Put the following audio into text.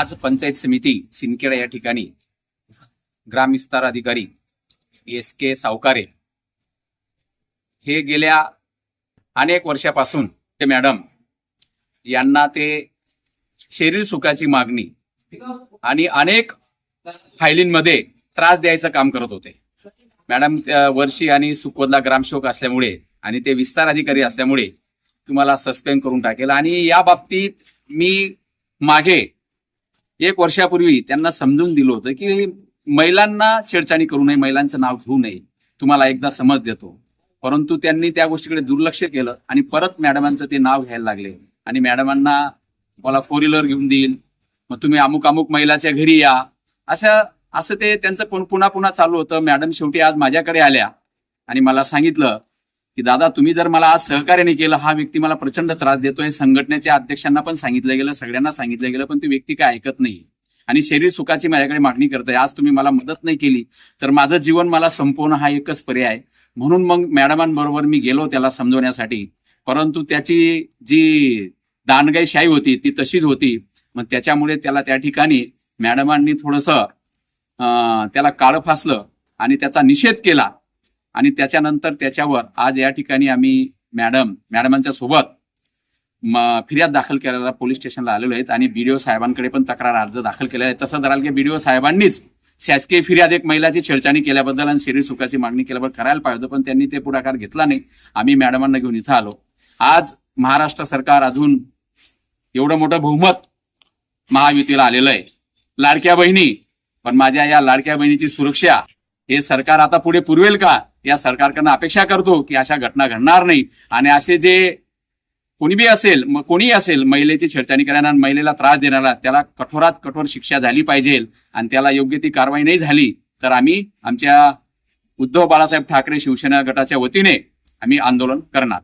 आज पंचायत समिती सिनखेडा या ठिकाणी ग्रामविस्तार अधिकारी एस के सावकारे हे गेल्या अनेक वर्षापासून ते मॅडम यांना ते शरीर सुखाची मागणी आणि अनेक फायलींमध्ये त्रास द्यायचं काम करत होते. मॅडम वर्षी आणि सुखवदला ग्रामसेवक असल्यामुळे आणि ते विस्तार अधिकारी असल्यामुळे तुम्हाला सस्पेंड करून टाकेल. आणि या बाबतीत मी मागे एक वर्षापूर्वी त्यांना समजून दिलं होतं की महिलांना छेडछाणी करू नये महिलांचं नाव घेऊ नये. तुम्हाला एकदा समज देतो. परंतु त्यांनी त्या गोष्टीकडे दुर्लक्ष केलं आणि परत मॅडमांचं ते नाव घ्यायला लागले. आणि मॅडमांना मला फोर व्हीलर घेऊन देईल. मग तुम्ही अमुक अमुक महिलाच्या घरी या. अशा असं ते त्यांचं पुन्हा पुन्हा चालू होतं. मॅडम शेवटी आज माझ्याकडे आल्या आणि मला सांगितलं की दादा तुम्ही जर मला आज सहकार्याने केलं हा व्यक्ती मला प्रचंड त्रास देतोय. संघटनेच्या अध्यक्षांना पण सांगितलं गेलं सगळ्यांना सांगितलं गेलं पण ती व्यक्ती काय ऐकत नाही. आणि शरीर सुखाची माझ्याकडे मागणी करते. आज तुम्ही मला मदत नाही केली तर माझं जीवन मला संपवणं हा एकच पर्याय. म्हणून मग मॅडमांबरोबर मी गेलो त्याला समजवण्यासाठी. परंतु त्याची जी दानगाईशाही होती ती तशीच होती. मग त्याच्यामुळे त्याला त्या ठिकाणी मॅडमांनी थोडस त्याला काळं फासलं आणि त्याचा निषेध केला. आणि त्याच्यानंतर त्याच्यावर आज या ठिकाणी आम्ही मॅडम मॅडमांच्या सोबत म- फिर्याद दाखल केलेला पोलीस स्टेशनला आलेलो आहेत आणि बीडीओ साहेबांकडे पण तक्रार अर्ज दाखल केला आहे. तसं धराल की बीडीओ साहेबांनीच शासकीय फिर्याद एक महिलाची छेडछाणी केल्याबद्दल आणि शरीर सुखाची मागणी केल्याबद्दल करायला पाहिजे होतं पण त्यांनी ते पुढाकार घेतला नाही. आम्ही मॅडमांना घेऊन इथं आलो. आज महाराष्ट्र सरकार अजून एवढं मोठं बहुमत महायुतीला आलेलं आहे. लाडक्या बहिणी पण माझ्या या लाडक्या बहिणीची सुरक्षा हे सरकार आता पुढे पुरवेल का? या सरकारकडनं अपेक्षा करतो की अशा घटना घडणार नाही. आणि असे जे कोणी बी असेल मग कोणीही असेल महिलेची छेडछाणी करणार आणि महिलेला त्रास देणारा त्याला कठोरात कठोर शिक्षा झाली पाहिजे आणि त्याला योग्य ती कारवाई नाही झाली तर आम्ही आमच्या उद्धव बाळासाहेब ठाकरे शिवसेना गटाच्या वतीने आम्ही आंदोलन करणार.